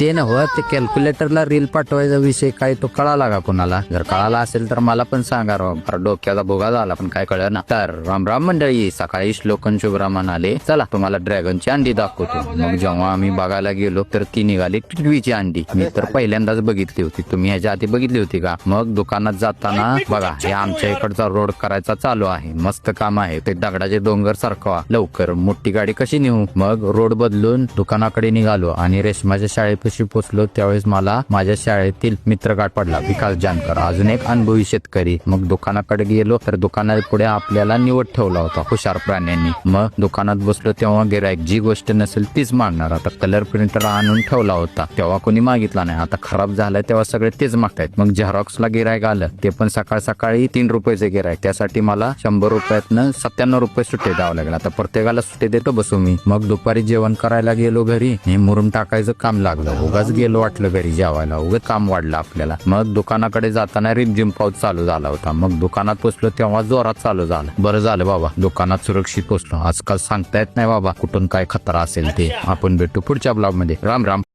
ते नव्ह ते कॅल्क्युलेटरला रील पाठवायचा विषय काय तो कळाला का कोणाला? जर कळाला असेल तर मला पण सांगा राम फार डोक्याचा भोगा झाला पण काय कळलं ना. तर राम राम मंडळी सकाळी श्लोकन शुभ्रामान आले चला तुम्हाला ड्रॅगनची अंडी दाखवतो. मग जेव्हा आम्ही बघायला गेलो तर ती निघाली टिटवीची अंडी. मी तर पहिल्यांदाच बघितली होती. तुम्ही ह्याच्या आधी बघितली होती का? मग दुकानात जाताना बघा हे आमच्या इकडचा रोड करायचा चालू आहे. मस्त काम आहे. ते दगडाचे डोंगर सारखा लवकर. मोठी गाडी कशी नेऊ? मग रोड बदलून दुकानाकडे निघालो आणि रेशमाच्या शाळेत शाळेपाशी पोचलो त्यावेळेस मला माझ्या शाळेतील मित्र गाठ पडला. विकास जानकर. अजून एक अनुभवी शेतकरी. मग दुकानाकडे गेलो तर दुकानात पुढे आपल्याला निवड ठेवला होता हुशार प्राण्यांनी. मग दुकानात बसलो तेव्हा गिरायक जी गोष्ट नसेल तीच मागणार. आता कलर प्रिंटर आणून ठेवला होता. तेव्हा कोणी मागितला नाही. आता खराब झालाय तेव्हा सगळे तेच मागतायत. मग झेरॉक्सला गिरायक आलं. ते पण सकाळ सकाळी तीन रुपयाचे गिरायक त्यासाठी मला शंभर रुपयातनं सत्त्याण्णव रुपये सुट्टे द्यावं लागेल. आता प्रत्येकाला सुट्टे देतो बसू मी. मग दुपारी जेवण करायला गेलो घरी. हे मुरुम टाकायचं काम लागलं. उगाच गेलो वाटलं घरी जेवायला. उगाच काम वाढलं आपल्याला. मग दुकानाकडे जाताना रिमझिम पाऊस चालू झाला होता. मग दुकानात पोचलो तेव्हा जोरात चालू झालं. बरं झालं बाबा दुकानात सुरक्षित पोचलो. आजकाल सांगता येत नाही बाबा कुठून काय खतरा असेल ते. आपण भेटू पुढच्या ब्लॉगमध्ये. राम राम.